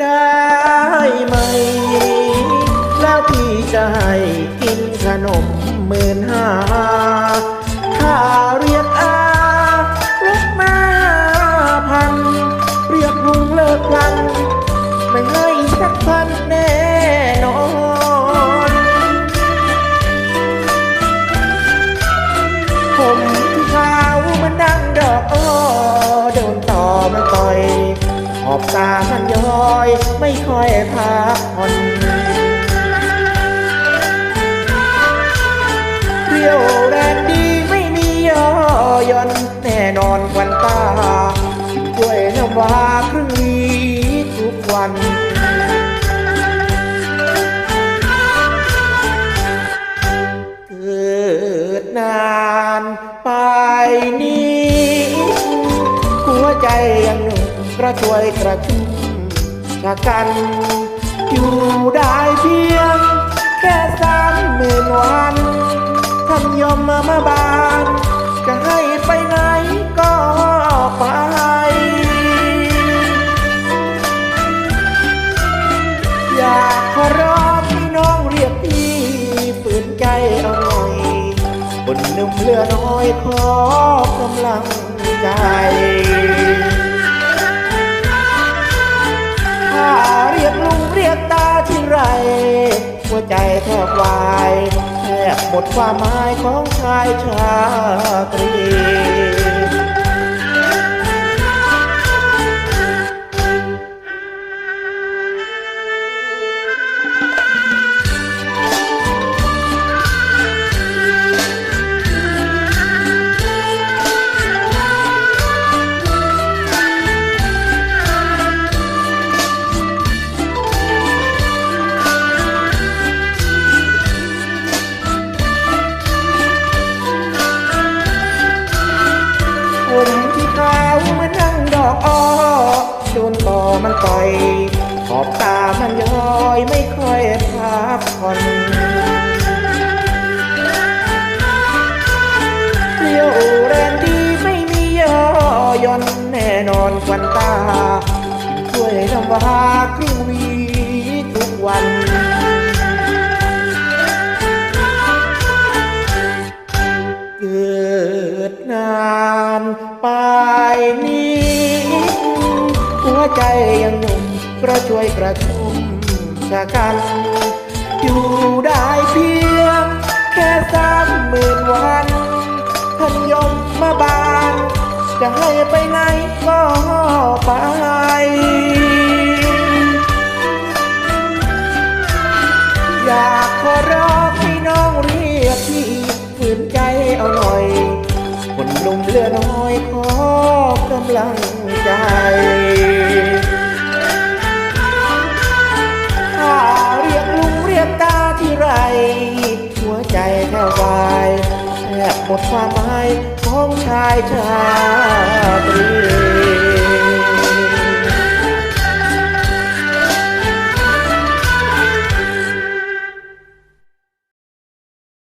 ได้ไหม แล้วพี่จะให้กินขนมหมื่นห้าถ้าเรียกอาเรียกมาพัน เรียกลุงเลิกพัน ไม่ให้สักพันแน่ อบตามันย้อย ไม่ค่อยพักผ่อนเรียวแรงดีไม่มีย่อย่อนแน่นอนควันตาด้วยน้ำวาครึ่งลีทุกวันเกิดนานไปนี้ หัวใจยังหนุ่ กระชวยกระชุ่มชะกัน อยู่ได้เพียง แค่สามหมื่นวันท่านยอมมามาบาน จะให้ไปไหนก็ไปอยากขอร้องให้น้องเรียกพี่ฝืนใจเอาหน่อยคนนุ่มเลือน้อยขอกำลังใจ ใจแทบวายแทบหมดความหมายของชายชาตรี มันต่อย ขอบตามันย้อยไม่ค่อยพักผ่อนเรียวแรงดีไม่มีย่อย่อนแน่นอนควันตาช่วยลำวา ใจยังหนุ่มกระช่วยกระชุ่มชะกัน อยู่ได้เพียง แค่สามหมื่นวันท่านยมมาบาน จะให้ไปไหนก็ไปอยากขอร้องให้น้องเรียกพี่ฝืนใจเอาหน่อย คนหนุ่มเลือน้อยขอกำลังใจ วายแทบหมดความหมายของชายชาตรี